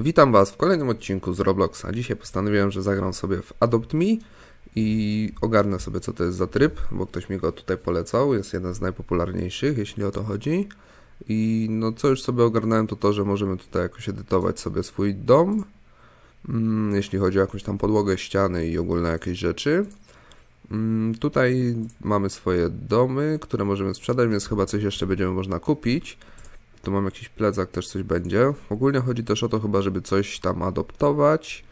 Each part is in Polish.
Witam Was w kolejnym odcinku z Robloxa. Dzisiaj postanowiłem, że zagram sobie w Adopt Me i ogarnę sobie co to jest za tryb, bo ktoś mi go tutaj polecał. Jest jeden z najpopularniejszych, jeśli o to chodzi. I no co już sobie ogarnąłem to to, że możemy tutaj jakoś edytować sobie swój dom, mm, jeśli chodzi o jakąś tam podłogę, ściany i ogólne jakieś rzeczy. Mm, Tutaj mamy swoje domy, które możemy sprzedać, więc chyba coś jeszcze będziemy można kupić. Tu mam jakiś plecak, też coś będzie. Ogólnie chodzi też o to chyba, żeby coś tam adoptować.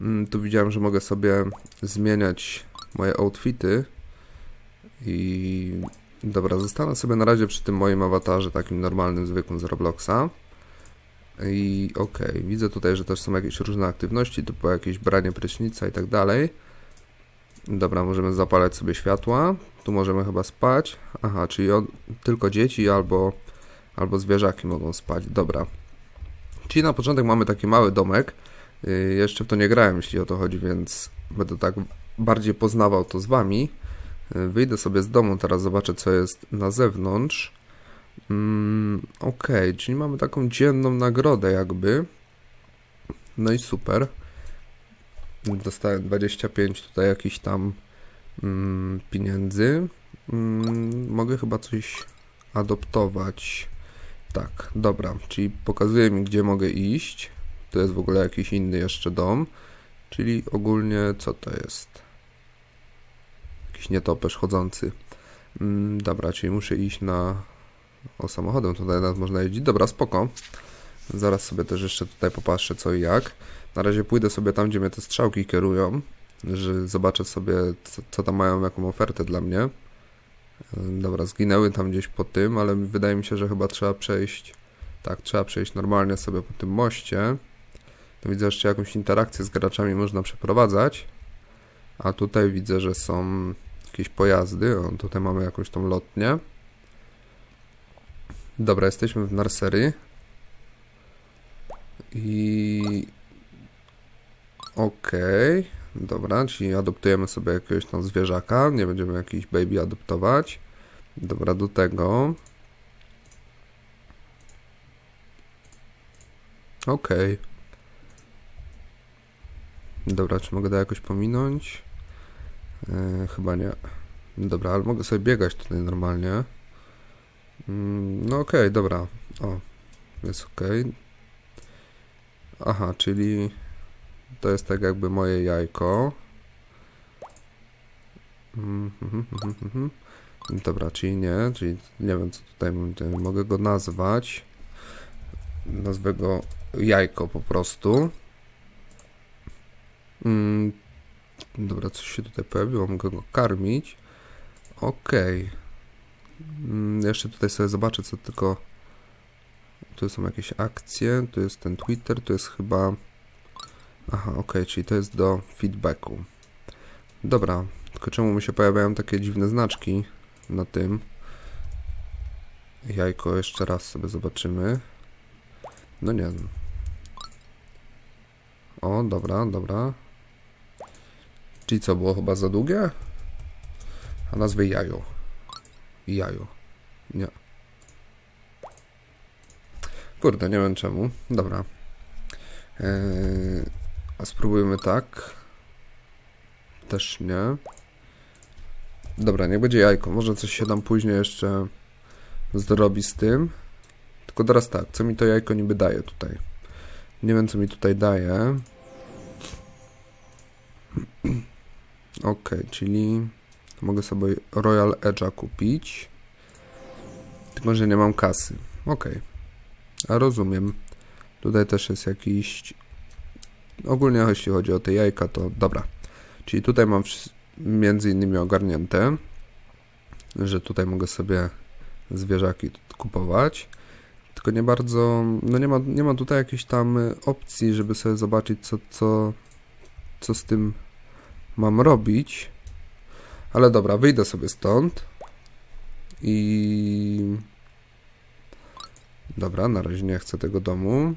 Mm, Tu widziałem, że mogę sobie zmieniać moje outfity. I dobra, zostanę sobie na razie przy tym moim awatarze, takim normalnym, zwykłym z Robloxa. I okej, widzę tutaj, że też są jakieś różne aktywności, typu jakieś branie prysznica i tak dalej. Dobra, możemy zapalać sobie światła. Tu możemy chyba spać. Aha, czyli on, tylko dzieci albo albo zwierzaki mogą spać. Dobra. Czyli na początek mamy taki mały domek. Yy, jeszcze w to nie grałem, jeśli o to chodzi, więc będę tak bardziej poznawał to z wami. Yy, wyjdę sobie z domu, teraz zobaczę, co jest na zewnątrz. Mm, Okej, czyli mamy taką dzienną nagrodę, jakby. No i super. Dostałem 25 tutaj jakichś tam mm, pieniędzy. Mm, mogę chyba coś adoptować. Tak, dobra, czyli pokazuje mi, gdzie mogę iść. To jest w ogóle jakiś inny jeszcze dom. Czyli ogólnie co to jest? Jakiś nietoperz chodzący. Mm, dobra, czyli muszę iść na... O, samochodem tutaj nawet można jeździć. Dobra, spoko. Zaraz sobie też jeszcze tutaj popatrzę co i jak. Na razie pójdę sobie tam, gdzie mnie te strzałki kierują, że zobaczę sobie, co, co tam mają, jaką ofertę dla mnie. Dobra, zginęły tam gdzieś po tym, ale wydaje mi się, że chyba trzeba przejść. Tak, trzeba przejść normalnie sobie po tym moście. Tu widzę jeszcze jakąś interakcję z graczami można przeprowadzać. A tutaj widzę, że są jakieś pojazdy. O, tutaj mamy jakąś tą lotnię. Dobra, jesteśmy w nursery. I... Okej. Dobra, czyli adoptujemy sobie jakiegoś tam zwierzaka, nie będziemy jakiś baby adoptować. Dobra, do tego. Okej. Dobra, czy mogę to jakoś pominąć? E, chyba nie. Dobra, ale mogę sobie biegać tutaj normalnie. Mm, no okej, dobra. O, jest okej. Aha, czyli to jest tak jakby moje jajko. Mhm, mhm, mhm. Dobra, czyli nie, czyli nie wiem co tutaj mogę go nazwać. Nazwę go jajko po prostu. Mm, dobra, coś się tutaj pojawiło, mogę go karmić. Okej. Mm, jeszcze tutaj sobie zobaczę co tylko... Tu są jakieś akcje, tu jest ten Twitter, tu jest chyba... Aha, okej, czyli to jest do feedbacku. Dobra, tylko czemu mi się pojawiają takie dziwne znaczki na tym? Jajko jeszcze raz sobie zobaczymy. No nie wiem. O, dobra, dobra. Czyli co, było chyba za długie? A nazwę jajo. Jajo. Nie. Kurde, nie wiem czemu. Dobra. Eee, spróbujmy tak. Też nie. Dobra, niech będzie jajko. Może coś się tam później jeszcze zrobi z tym. Tylko teraz tak, co mi to jajko niby daje tutaj? Nie wiem, co mi tutaj daje. Ok, czyli mogę sobie Royal Edge'a kupić. Tylko, że nie mam kasy. Ok. A rozumiem. Tutaj też jest jakiś ogólnie jeśli chodzi o te jajka, to dobra. Czyli tutaj mam między innymi ogarnięte, że tutaj mogę sobie zwierzaki kupować. Tylko nie bardzo, no nie ma, nie ma tutaj jakiejś tam opcji, żeby sobie zobaczyć, co, co, co z tym mam robić. Ale dobra, wyjdę sobie stąd. I. Dobra, na razie nie chcę tego domu.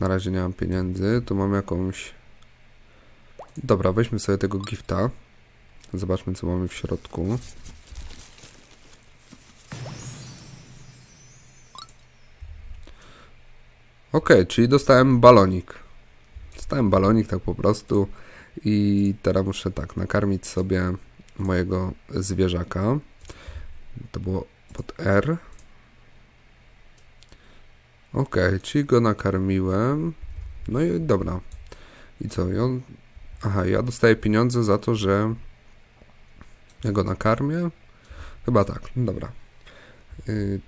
Na razie nie mam pieniędzy. Tu mam jakąś. Dobra, weźmy sobie tego gifta. Zobaczmy, co mamy w środku. Okej, czyli dostałem balonik. Dostałem balonik tak po prostu i teraz muszę tak nakarmić sobie mojego zwierzaka. To było pod R. Okej, czyli go nakarmiłem. No i dobra. I co? I on... Aha, ja dostaję pieniądze za to, że ja go nakarmię. Chyba tak, no dobra. Y,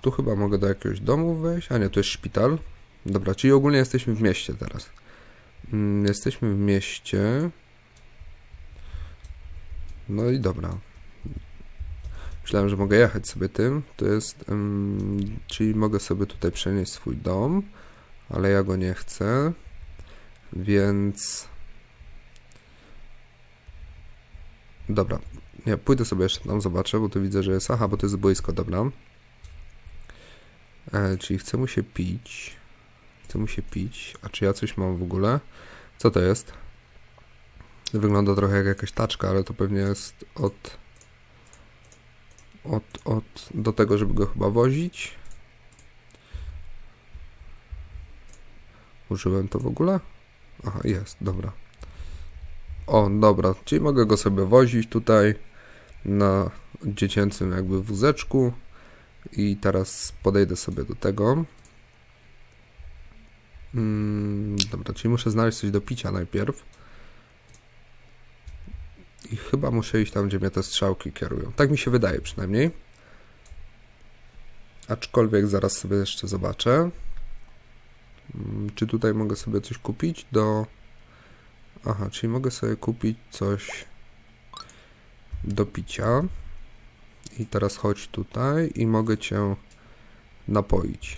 tu chyba mogę do jakiegoś domu wejść. A nie, to jest szpital. Dobra, czyli ogólnie jesteśmy w mieście teraz. Mm, Jesteśmy w mieście. No i dobra. Myślałem, że mogę jechać sobie tym. To jest. ym, czyli mogę sobie tutaj przenieść swój dom, ale ja go nie chcę. Więc. Dobra. Nie, pójdę sobie jeszcze tam, zobaczę, bo tu widzę, że jest. Aha, bo to jest boisko, dobra. E, czyli chce mu się pić. Chce mu się pić. A czy ja coś mam w ogóle? Co to jest? Wygląda trochę jak jakaś taczka, ale to pewnie jest od. Od, od do tego, żeby go chyba wozić. Użyłem to w ogóle? Aha, jest, dobra. O, dobra, czyli mogę go sobie wozić tutaj na dziecięcym jakby wózeczku i teraz podejdę sobie do tego. Mm, dobra, czyli muszę znaleźć coś do picia najpierw. Chyba muszę iść tam, gdzie mnie te strzałki kierują. Tak mi się wydaje przynajmniej. Aczkolwiek zaraz sobie jeszcze zobaczę. Mm, Czy tutaj mogę sobie coś kupić do... Aha, czyli mogę sobie kupić coś do picia. I teraz chodź tutaj i mogę cię napoić.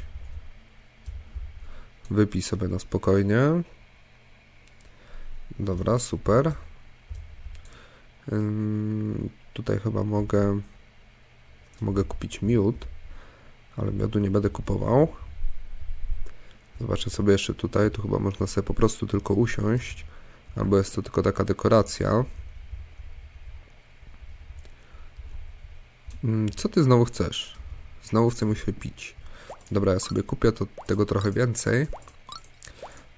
Wypij sobie na spokojnie. Dobra, super. Tutaj chyba mogę mogę kupić miód, ale miodu nie będę kupował. Zobaczę sobie jeszcze tutaj, tu chyba można sobie po prostu tylko usiąść, albo jest to tylko taka dekoracja. Co ty znowu chcesz? Znowu chcemy się pić. Dobra, ja sobie kupię to, tego trochę więcej.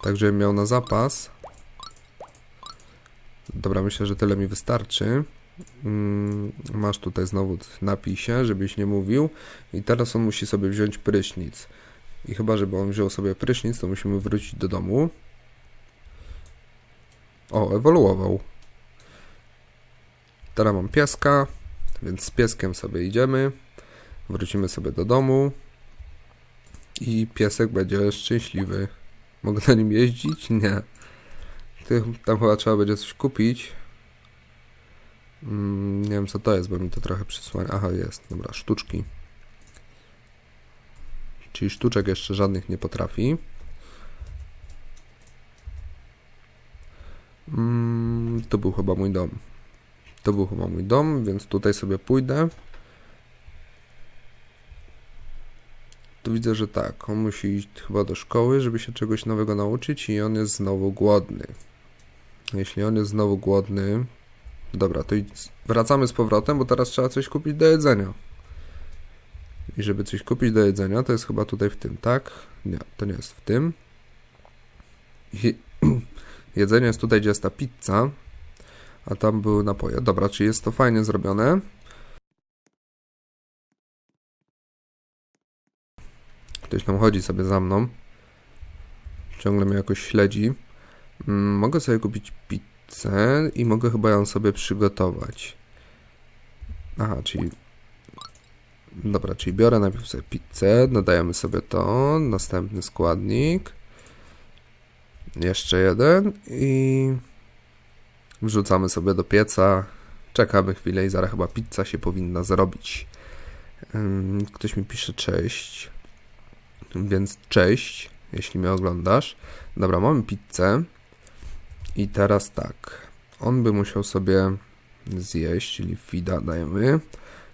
Tak, żebym miał na zapas. Dobra, myślę, że tyle mi wystarczy. Mm, Masz tutaj znowu napij się, żebyś nie mówił. I teraz on musi sobie wziąć prysznic. I chyba, żeby on wziął sobie prysznic, to musimy wrócić do domu. O, ewoluował. Teraz mam pieska, więc z pieskiem sobie idziemy. Wrócimy sobie do domu. I piesek będzie szczęśliwy. Mogę na nim jeździć? Nie. Tam chyba trzeba będzie coś kupić. Mm, nie wiem co to jest, bo mi to trochę przysłania. Aha, jest. Dobra, sztuczki. Czyli sztuczek jeszcze żadnych nie potrafi. Mm, to był chyba mój dom. To był chyba mój dom, więc tutaj sobie pójdę. Tu widzę, że tak, on musi iść chyba do szkoły, żeby się czegoś nowego nauczyć i on jest znowu głodny. Jeśli on jest znowu głodny, dobra, to wracamy z powrotem, bo teraz trzeba coś kupić do jedzenia. I żeby coś kupić do jedzenia, to jest chyba tutaj w tym, tak? Nie, to nie jest w tym. Jedzenie jest tutaj, gdzie jest ta pizza, a tam były napoje. Dobra, czy jest to fajnie zrobione? Ktoś tam chodzi sobie za mną. Ciągle mnie jakoś śledzi. Mm, Mogę sobie kupić pizzę i mogę chyba ją sobie przygotować. Aha, czyli. Dobra, czyli biorę najpierw sobie pizzę, dodajemy sobie to, następny składnik. Jeszcze jeden i wrzucamy sobie do pieca. Czekamy chwilę i zaraz chyba pizza się powinna zrobić. Ktoś mi pisze cześć. Więc cześć, jeśli mnie oglądasz. Dobra, mamy pizzę. I teraz tak. On by musiał sobie zjeść, czyli fida dajemy.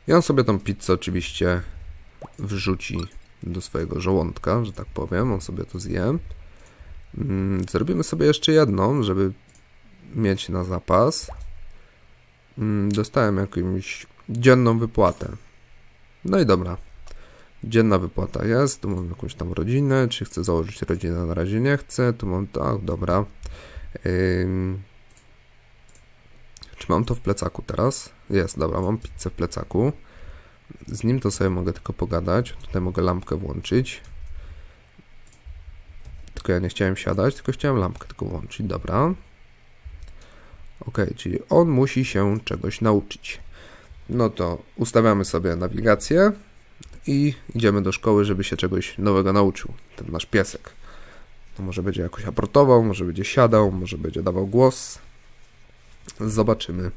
I on sobie tą pizzę oczywiście wrzuci do swojego żołądka, że tak powiem. On sobie to zje. Mm, Zrobimy sobie jeszcze jedną, żeby mieć na zapas. Mm, Dostałem jakąś dzienną wypłatę. No i dobra. Dzienna wypłata jest, tu mam jakąś tam rodzinę, czy chcę założyć rodzinę, na razie nie chcę, tu mam tak, dobra. Czy mam to w plecaku teraz? Jest, dobra, mam pizzę w plecaku. Z nim to sobie mogę tylko pogadać. Tutaj mogę lampkę włączyć. Tylko ja nie chciałem siadać, tylko chciałem lampkę tylko włączyć. Dobra. Ok, czyli on musi się czegoś nauczyć. No to ustawiamy sobie nawigację i idziemy do szkoły, żeby się czegoś nowego nauczył. Ten nasz piesek. To może będzie jakoś aportował, może będzie siadał, może będzie dawał głos. Zobaczymy.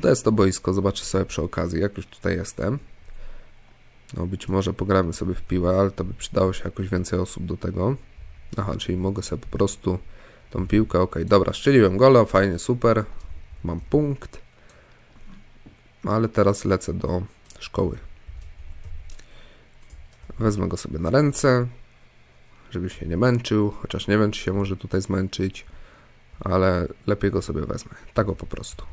To jest to boisko, zobaczę sobie przy okazji, jak już tutaj jestem. No być może pogramy sobie w piłę, ale to by przydało się jakoś więcej osób do tego. Aha, czyli mogę sobie po prostu tą piłkę, ok, dobra, strzeliłem gola, fajnie, super, mam punkt. Ale teraz lecę do szkoły. Wezmę go sobie na ręce, żeby się nie męczył, chociaż nie wiem, czy się może tutaj zmęczyć, ale lepiej go sobie wezmę. Tak po prostu.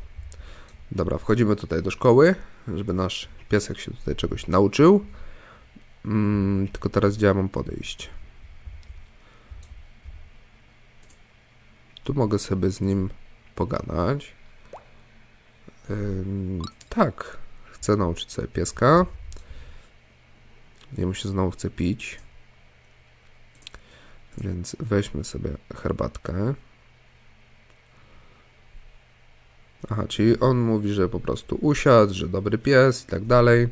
Dobra, wchodzimy tutaj do szkoły, żeby nasz piesek się tutaj czegoś nauczył. Mm, tylko teraz gdzie ja mam podejść? Tu mogę sobie z nim pogadać. Ym, tak, chcę nauczyć sobie pieska. Jemu się znowu chce pić. Więc weźmy sobie herbatkę. Aha, czyli on mówi, że po prostu usiadł, że dobry pies i tak dalej.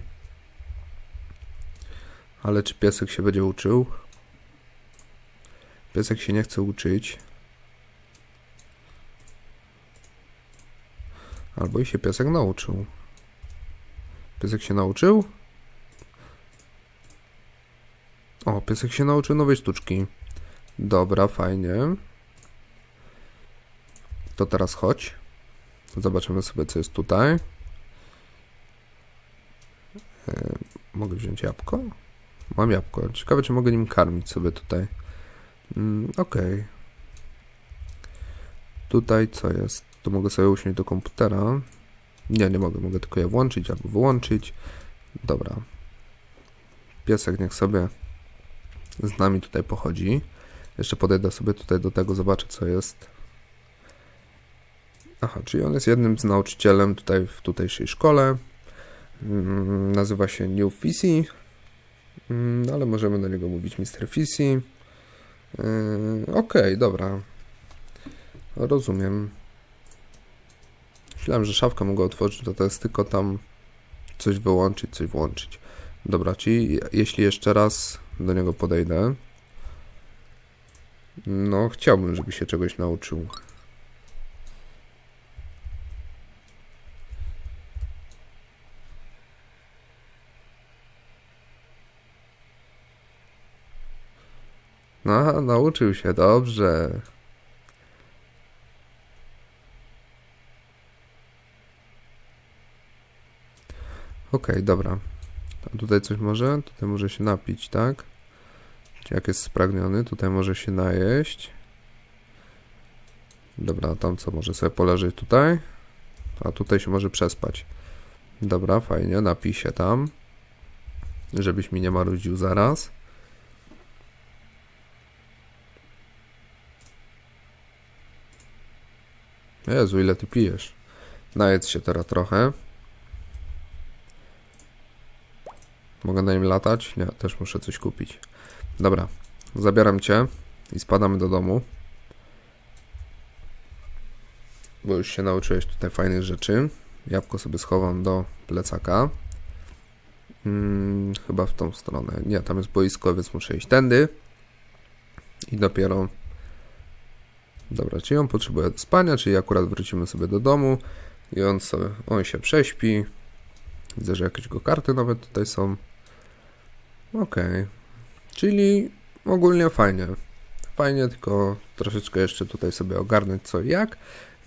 Ale czy piesek się będzie uczył? Piesek się nie chce uczyć. Albo i się piesek nauczył. Piesek się nauczył? O, piesek się nauczył nowej sztuczki. Dobra, fajnie. To teraz chodź. Zobaczymy sobie, co jest tutaj. E, mogę wziąć jabłko? Mam jabłko. Ciekawe, czy mogę nim karmić sobie tutaj. Mm, ok. Tutaj co jest? Tu mogę sobie usiąść do komputera. Nie, nie mogę. Mogę tylko je włączyć albo wyłączyć. Dobra. Piesek niech sobie z nami tutaj pochodzi. Jeszcze podejdę sobie tutaj do tego, zobaczę co jest. Aha, czyli on jest jednym z nauczycielem tutaj w tutejszej szkole. Mm, nazywa się New Fisi, mm, ale możemy do niego mówić Mr. Fisi. Yy, Okej, okay, dobra. Rozumiem. Myślałem, że szafkę mogę otworzyć, to to jest tylko tam coś wyłączyć, coś włączyć. Dobra, czyli jeśli jeszcze raz do niego podejdę, no chciałbym, żeby się czegoś nauczył. No, nauczył się, dobrze. Okej, okay, dobra. A tutaj coś może? Tutaj może się napić, tak? Jak jest spragniony, tutaj może się najeść. Dobra, tam co może sobie poleżeć tutaj. A tutaj się może przespać. Dobra, fajnie, napij się tam. Żebyś mi nie marudził zaraz. Jezu, ile ty pijesz. Najedz się teraz trochę. Mogę na nim latać? Nie, też muszę coś kupić. Dobra, zabieram cię i spadamy do domu. Bo już się nauczyłeś tutaj fajnych rzeczy. Jabłko sobie schowam do plecaka. Hmm, chyba w tą stronę. Nie, tam jest boisko, więc muszę iść tędy. I dopiero Dobra, czyli on potrzebuje spania, czyli akurat wrócimy sobie do domu i on, sobie, on się prześpi. Widzę, że jakieś go karty nawet tutaj są. Ok, czyli ogólnie fajnie. Fajnie, tylko troszeczkę jeszcze tutaj sobie ogarnąć co i jak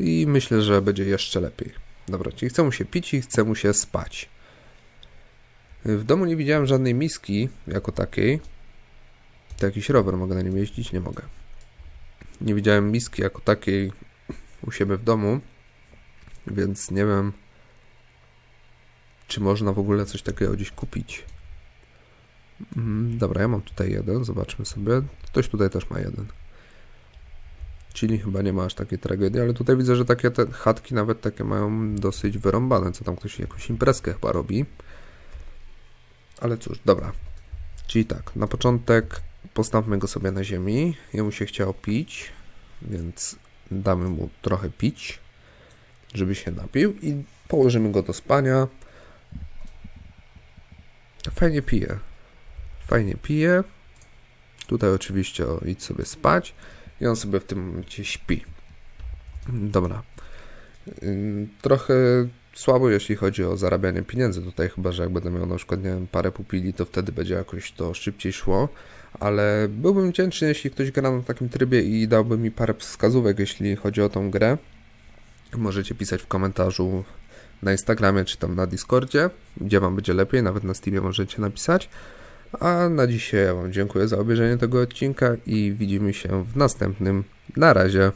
i myślę, że będzie jeszcze lepiej. Dobra, czyli chce mu się pić i chce mu się spać. W domu nie widziałem żadnej miski jako takiej. To jakiś rower mogę na nim jeździć? Nie mogę. Nie widziałem miski jako takiej u siebie w domu, więc nie wiem, czy można w ogóle coś takiego gdzieś kupić. Mm, Dobra, ja mam tutaj jeden, zobaczmy sobie. Ktoś tutaj też ma jeden. Czyli chyba nie ma aż takiej tragedii, ale tutaj widzę, że takie te chatki nawet takie mają dosyć wyrąbane, co tam ktoś jakąś imprezkę chyba robi. Ale cóż, dobra. Czyli tak, na początek postawmy go sobie na ziemi. Jemu się chciało pić, więc damy mu trochę pić, żeby się napił i położymy go do spania. Fajnie pije. Fajnie pije. Tutaj oczywiście o, idź sobie spać i on sobie w tym momencie śpi. Dobra. Trochę słabo, jeśli chodzi o zarabianie pieniędzy tutaj, chyba że jak będę miał na przykład, nie wiem, parę pupili, to wtedy będzie jakoś to szybciej szło, ale byłbym wdzięczny, jeśli ktoś gra na takim trybie i dałby mi parę wskazówek, jeśli chodzi o tą grę. Możecie pisać w komentarzu na Instagramie czy tam na Discordzie, gdzie Wam będzie lepiej, nawet na Steamie możecie napisać. A na dzisiaj ja Wam dziękuję za obejrzenie tego odcinka i widzimy się w następnym. Na razie.